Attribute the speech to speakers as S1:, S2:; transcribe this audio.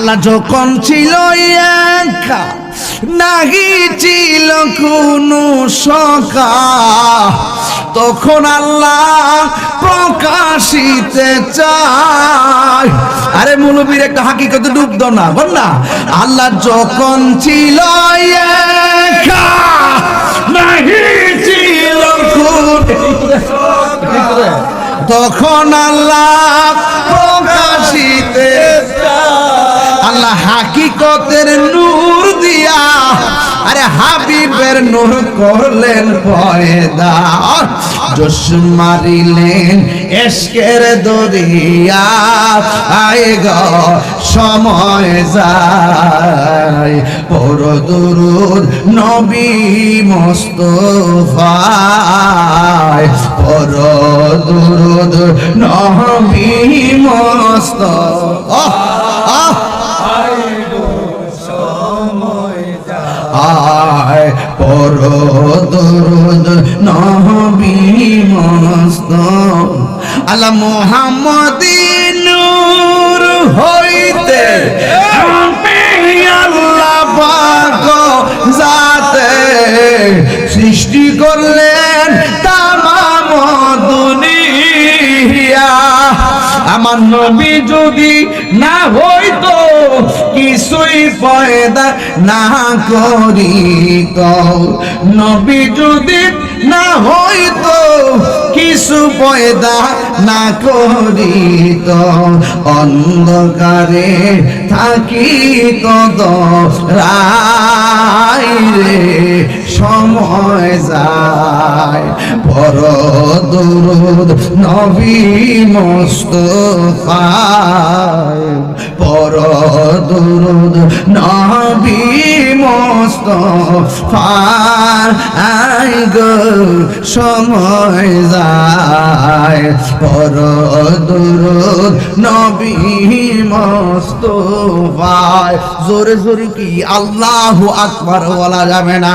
S1: আল্লাহ যখন ছিল একা, নাহি ছিল কোনো সকা তখন আল্লাহ প্রকাশিতে চায়। আরে মুলবির একটা হাকিকতে ডুব দাও না, বল না। আল্লাহ যখন ছিল তখন আল্লাহ হাকিকতের নূর দিয়া, আরে হাবিবের নূর করলেন পয়দা জোশ মারিলেন এসকের দরিয়া। আয় গ, সময় যায়, পর দুরুদ নবী মোস্তফায় পর দুরুদ নবী মোস্তফা। আয় পর দরদ নহবি মস্ত। আলা মোহাম্মদী নূর হইতে আল্লাহ পাক জাতে সৃষ্টি করলেন আমার নবী যদি না হইতো, কিছুই পয়দা না করিত। নবী যদি না হইতো, কিছু পয়দা না করিত। অন্ধকারে থাকি কত রায় রে। সময় যায়। পর দুরুদ নবী মোস্তফায় পর দুরুদ নবী গো, সময় যায়। পর দুরুদ নবী মোস্তফায় জোরে জোরে কি? আল্লাহু আকবার বলা যাবে না।